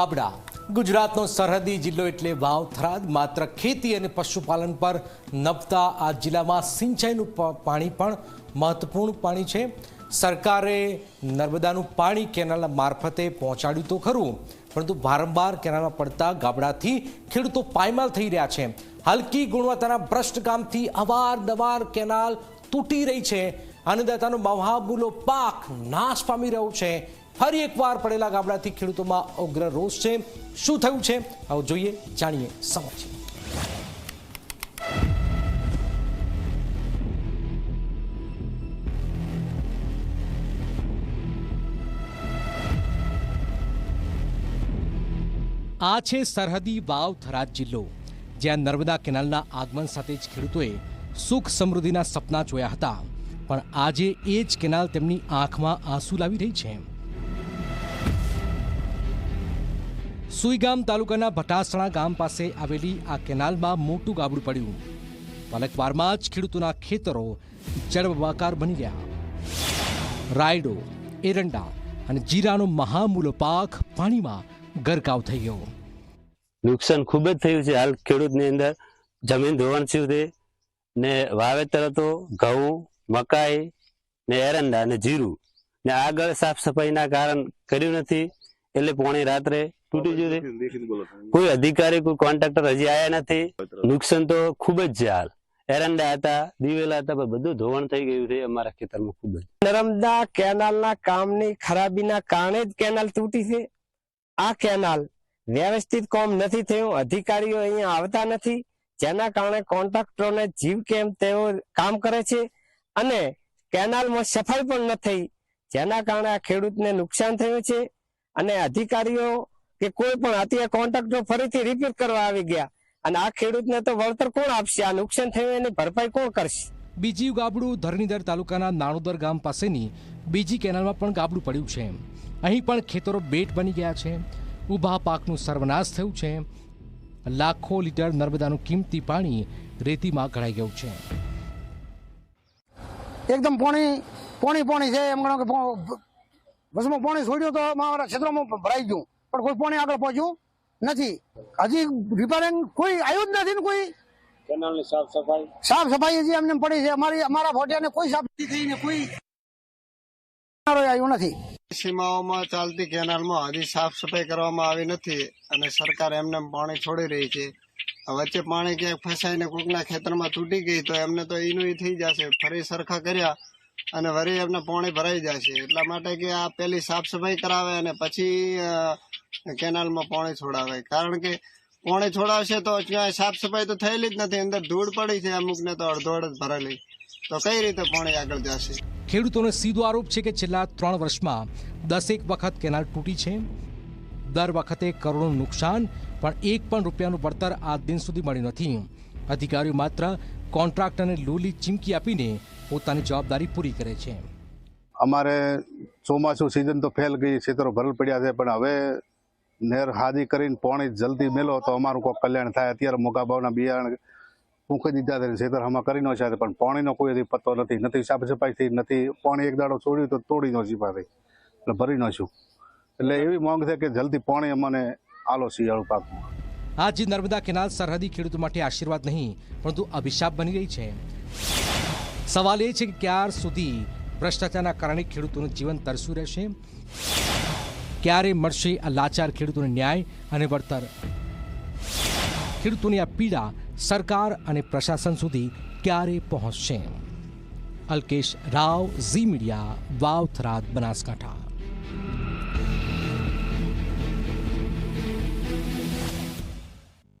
બાબડા. ગુજરાતનો સરહદી જિલ્લો એટલે વાવ-થરાદ. માત્ર ખેતી અને પશુપાલન પર નભતા આ જિલ્લામાં સિંચાઈનું પાણી પણ મહત્વપૂર્ણ પાણી છે. સરકારે નર્મદાનું પાણી કેનાલના મારફતે પહોંચાડ્યું તો ખરું, પરંતુ વારંવાર કેનાલમાં પડતા ગાબડાથી ખેડૂતો પાયમાલ થઈ રહ્યા છે. હલકી ગુણવત્તાના ભ્રષ્ટ કામથી અવારનવાર કેનાલ તૂટી રહી છે. અન્નદાતાનો મહાબૂલો પાક નાશ પામી રહ્યો છે. ફરી એકવાર પડેલા ગાબડાથી ખેડૂતોમાં ઉગ્ર રોષ છે. શું થયું છે? આવો જોઈએ, જાણીએ સમજીએ આ છે સરહદી વાવ થરાદ જિલ્લો, જ્યાં નર્મદા કેનાલના આગમન સાથે જ ખેડૂતોએ સુખ સમૃદ્ધિના સપના જોયા હતા. પણ આજે એ જ કેનાલ તેમની આંખમાં આંસુ લાવી રહી છે. સુઈગામ તાલુકાના ભટાસણા ગામ પાસે આવેલી આ કેનાલમાં મોટું ગાબડું પડ્યું. પલકવારમાં જ ખેડૂતોના ખેતરો જળબંબાકાર બની ગયા. રાયડો, એરંડા અને જીરાનો મહામૂલો પાક પાણીમાં ગરકાવ થઈ ગયો. નુકસાન ખૂબ જ થયું છે હાલ ખેડૂતની અંદર. જમીન ધોવાણ થયું ને વાવેતર હતો, ઘઉં, મકાઈ ને એરંડા ને જીરું. ને આગળ સાફ સફાઈના કારણ કર્યું નથી. એટલે પોણી રાત્રે તૂટી ગયું કોઈ અધિકારી કોઈ કોન્ટ્રાક્ટર હજી આયા નથી. નુકસાન તો ખૂબ જ છે હાલ. એરંડા હતા દિવેલા હતા પણ બધું ધોવાણ થઈ ગયું છે અમારા ખેતરમાં ખૂબ જ. નર્મદા કેનાલના કામની ખરાબીના કારણે જ કેનાલ તૂટી છે. આ કેનાલ વ્યવસ્થિત કામ નથી થયું અધિકારીઓ અહીંયા આવતા નથી જેના કારણે કોન્ટ્રાક્ટરોને જીવ કેમ તેઓ કામ કરે છે અને કેનાલમાં સફાઈ પણ ન થઈ જેના કારણે આ ખેડૂતને નુકસાન થયું છે અને અધિકારીઓ કે કોઈ પણ અત્યારે કોન્ટ્રાક્ટર ફરીથી રિપેર કરવા આવી ગયા અને આ ખેડૂતને તો વળતર કોણ આપશે? આ નુકસાન થયું એની ભરપાઈ કોણ કરશે? બીજી ગાબડું ધરણીધર તાલુકાના નાણોદર ગામ પાસેની બીજી કેનાલમાં પણ ગાબડું પડ્યું છે. અહીં પણ ખેતરો બેટ બની ગયા છે. ઊભા પાકનું સર્વનાશ થયું છે. લાખો લીટર નર્મદાનું કિંમતી પાણી રેતીમાં ઘડાઈ ગયું છે. એકદમ પોણી પોણી પોણી છે. એમ ગણો કે બસમાં પોણી છોડ્યું તો મારા ક્ષેત્રમાં ભરાઈ ગયું. પણ કોઈ પોણે આગળ પહોંચ્યું નથી. હજી રિપેરિંગ કોઈ આવ્યું જ નથી ને કોઈ? સાફ સફાઈ? હજી એમને પડી છે. અમારી અમારા ફોટિયાને કોઈ સાફ નથી થઈ ને કોઈ આવ્યું નથી. સીમાઓમાં ચાલતી કેનાલમાં હજી સાફ સફાઈ કરવામાં આવી નથી અને સરકાર એમને પાણી છોડી રહી છે. વચ્ચે પાણી ક્યાંક ફસાઈને કોકના ખેતરમાં તૂટી ગઈ તો એમને તો ઈનું થઈ જશે. ફરી સરખા કર્યા અને વળી એમને પોણી ભરાઈ જાય છે. એટલા માટે કે આ પેલી સાફ સફાઈ કરાવે અને પછી કેનાલમાં પોણી છોડાવે. કારણ કે પોણી છોડાવશે તો ક્યાંય સાફ સફાઈ તો થયેલી જ નથી. અંદર ધૂળ પડી છે અમુકને તો અડધોડ જ ભરેલી. તો કઈ રીતે પોણી આગળ જશે? ખેડૂતોનો સીધો આરોપ છે કે છેલ્લા ત્રણ વર્ષમાં દસેક વખત કેનાલ તૂટી છે. દર વખતે કરોડોનું નુકસાન, પણ એક પણ રૂપિયાનું વળતર આ દિન સુધી મળ્યું નથી. અધિકારીઓ માત્ર કોન્ટ્રાક્ટરને લોલી ચીમકી આપીને પોતાની જવાબદારી પૂરી કરે છે. અમારે ચોમાસું સિઝન તો ફેલ ગઈ ખેતરો ભરલ પડ્યા છે પણ હવે નેર હાદી કરીને પાણી જલ્દી મેલો તો અમારું કોઈ કલ્યાણ થાય. અત્યારે મોગા ભાવના બિયારણ ફૂંકી દીધા છે ખેતર આમાં કરી ન છે પણ પાણીનો કોઈ પત્તો નથી. નથી સાફ સફાઈ થઈ નથી પાણી એક દાડો છોડ્યું તો તોડી ન થઈ એટલે ભરી નો છું. એટલે એવી માંગ છે કે જલ્દી પાણી અમને આલો શિયાળુ પાકમાં. આજે નર્મદા કેનાલ સરહદી ખેડૂતો માટે આશીર્વાદ નહીં પરંતુ અભિશાપ બની રહી છે. સવાલ એ છે કે ક્યાર સુધી ભ્રષ્ટાચારના કારણે ખેડૂતોનું જીવન તરસ્યું રહેશે? ક્યારે મળશે આ લાચાર ખેડૂતોને ન્યાય અને વળતર? ખેડૂતોની આ પીડા સરકાર અને પ્રશાસન સુધી ક્યારે પહોંચશે? અલ્કેશ રાવ, ઝી મીડિયા વાવથરાદ બનાસકાંઠા.